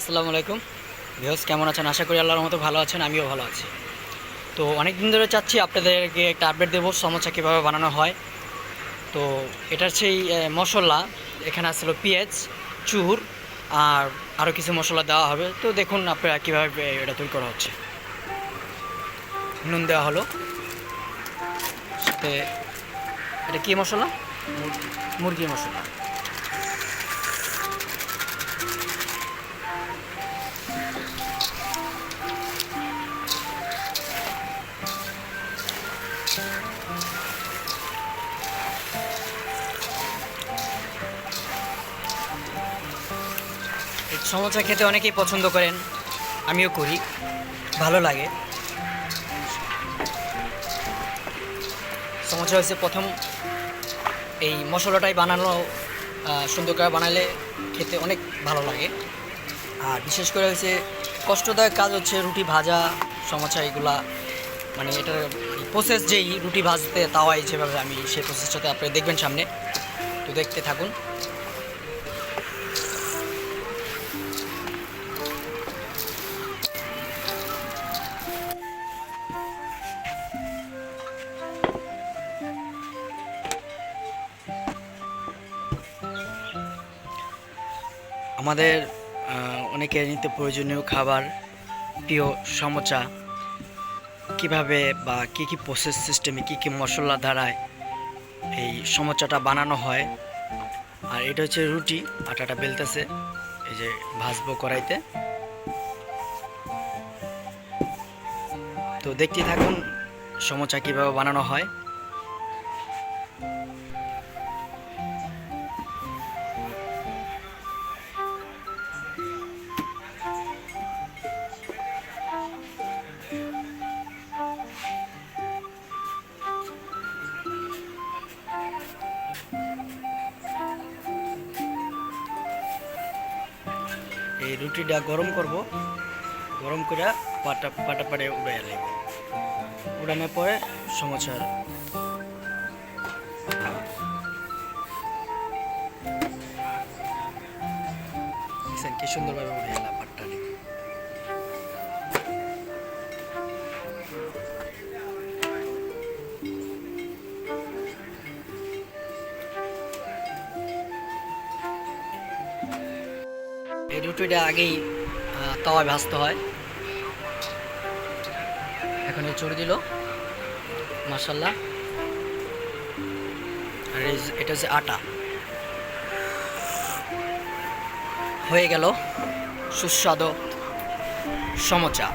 আসসালামু আলাইকুম। ভিউস কেমন আছেন? আশা করি আল্লাহর মতো ভালো আছেন, আমিও ভালো আছি। তো অনেক দিন ধরে চাচ্ছি আপনাদেরকে একটা আপডেট দেবো সমোসা কীভাবে বানানো হয়। তো এটার সেই মশলা, এখানে আসলো পেঁয়াজ, চুর, আর আরও কিছু মশলা দেওয়া হবে। তো দেখুন আপনারা কীভাবে এটা তৈরি করা হচ্ছে। নুন দেওয়া হলো। সাথে, এটা কী মশলা? মুরগি মশলা। সমোসা খেতে অনেকেই পছন্দ করেন। আমিও করি। ভালো লাগে। সমস্যা হয়েছে প্রথম এই মশলাটাই বানানো সুন্দর করে বানালে খেতে অনেক ভালো লাগে। আর বিশেষ করে হচ্ছে কষ্টদায়ক কাজ হচ্ছে রুটি ভাজা সমোসা এগুলা। মানে এটার প্রসেস যেই রুটি ভাজতে তাওয়াই যেভাবে আমি সেই প্রসেসটাতে আপনি দেখবেন সামনে। তো দেখতে থাকুন। আমাদের অনেকের নিত্য প্রয়োজনীয় খাবার, প্রিয় সমোচা কীভাবে বা কি কি প্রসেস সিস্টেমে কি কি মশলা দ্বারায় এই সমোচাটা বানানো হয়। আর এটা হচ্ছে রুটি, আটাটা বেলতেছে, এই যে ভাজবো কড়াইতে। তো দেখতে থাকুন সমোচা কীভাবে বানানো হয়। এই রুটিটা গরম করব। গরম করে পাটা পাটা পাড়ে উড়াইয়া লাগবে উড়ানোর পরে সমাচার। কি সুন্দরভাবে উড়ে এলাম এই রুটিটা আগেই তাওয়ায় ভাজতে হয়। এখন এই চড়ে দিল। মাসাল্লাহ আর এটা হচ্ছে আটা। হয়ে গেল সুস্বাদু সমোচা।